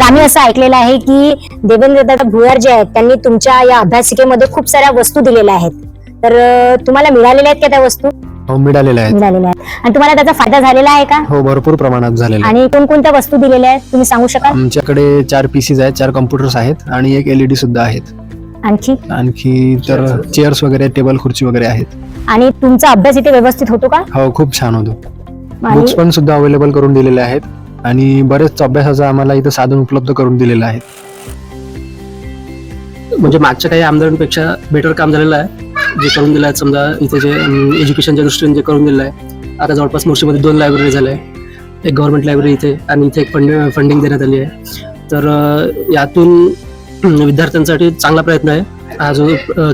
तर आम्ही असं ऐकलेलं आहे की देवेंद्र दादा भुयार जे आहेत त्यांनी तुमच्या या अभ्यासिकेमध्ये खूप साऱ्या वस्तू दिलेल्या आहेत. तर तुम्हाला मिळालेल्या आहेत का त्या वस्तू? हो मिळालेले आहेत. मिळालेल्या आहेत. आणि तुम्हाला त्याचा फायदा झालेला आहे का? हो भरपूर प्रमाणात झालेले. आणि कोणकोणत्या वस्तू दिलेल्या आहेत तुम्ही सांगू शकाल? आमच्याकडे चार पीसीज आहेत चार कम्प्युटर्स आहेत आणि एक एलईडी सुद्धा आहेत. आणखी? आणखी तर चेअर्स वगैरे टेबल खुर्ची वगैरे आहेत. आणि तुमचा अभ्यास इथे व्यवस्थित होतो का? हो खूप छान होतो. आणि बुक्स पण सुद्धा अवेलेबल करून दिलेले आहेत. आणि बरेच अभ्यासाचं आम्हाला इथं साधन उपलब्ध करून दिलेलं आहे म्हणजे मागच्या काही आमदारांपेक्षा बेटर काम झालेलं आहे. जे करून दिलं आहे समजा इथे जे एज्युकेशनच्या दृष्टीने जे करून दिलं आहे आता जवळपास मोर्शीमध्ये दोन लायब्ररी झाल्या आहे एक गव्हर्नमेंट लायब्ररी इथे आणि इथे एक फंड फंडिंग देण्यात आली आहे. तर यातून विद्यार्थ्यांसाठी चांगला प्रयत्न आहे. हा जो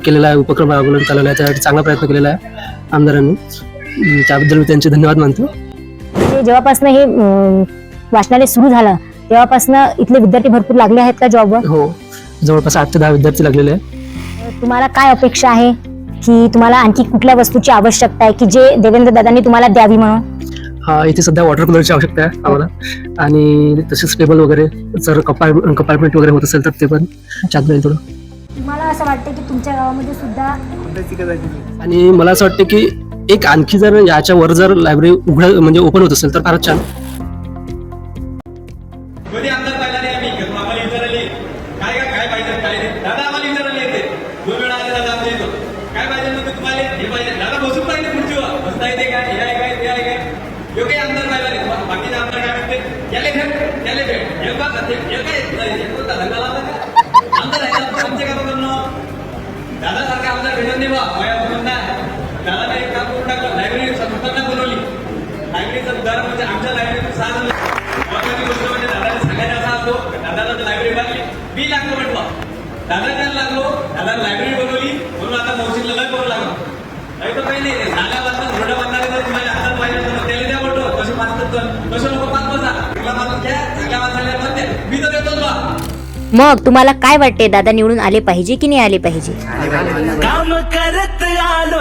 केलेला आहे उपक्रम राबवण्यात आलेला आहे त्यासाठी चांगला प्रयत्न केलेला आहे आमदारांनी. त्याबद्दल मी त्यांचे धन्यवाद मानतो. जेव्हापासून हे वाचनालय सुरू झालं. तेव्हापासून इथले विद्यार्थी भरपूर लागले आहेत का जॉबवर हो. जवळपास आठ ते दहा विद्यार्थी लागलेले आहे तुम्हाला काय अपेक्षा आहे? की तुम्हाला आणखी कुठल्या वस्तूची आवश्यकता आहे? की जे देवेंद्र दादांनी तुम्हाला द्यावी म्हणून? हा इथे सध्या वॉटर कूलरची आवश्यकता आहे आम्हाला. आणि तसेच टेबल वगैरे जर कपार कंपार्टमेंट वगैरे होत असेल तर ते पण छान मिळेल थोडं. तुम्हाला असं वाटतं की तुमच्या गावामध्ये सुद्धा आणि मला असं वाटतं की एक आणखी जर याच्या वर जर लायब्ररी उघड म्हणजे ओपन होत असेल तर फारच छान. काय पाहिजे नव्हतं तुम्हाला? हे पाहिजे. दादा बसून पाहिजे खुर्चीवर. बसता येते काय हे आहे काय ते आहे काय योग्य आमदार पाहिला नाही. बा- बाकीचे आमदार काय म्हणते याले भेट याले भेट. हे बा हे काय? धंदा लावला का? आमदार आहे आमचे काम करणं दादा सारखा आमदार भेटत नाही बा. वया म्हणून दादा एक काम करून टाकलं लायब्ररी संस्थांना बोलवली. लायब्ररीचं उदाहरण म्हणजे आमच्या लायब्ररीतून सहा जण महत्वाची गोष्ट म्हणजे दादाने सांगायचं असा असतो दादाला लायब्ररी बांधली मी लागलो म्हटलं दादा त्याला लागलो? दादा लायब्ररी बनवली म्हणून आता मौसिकला लग करू लागलो. नाही तर काही नाही झाल्या बांधतात घोडा बांधणारे जर तुम्हाला हातात पाहिजे तर त्याला द्या बोलतो. कसे बांधतात तर? कसे लोक पाच बसा चांगला बांधून घ्या बांधायला पण द्या मी तर देतो तुला. मग तुम्हाला काय वाटते दादा निवडून आले पाहिजे की नाही आले पाहिजे? काम करत राहू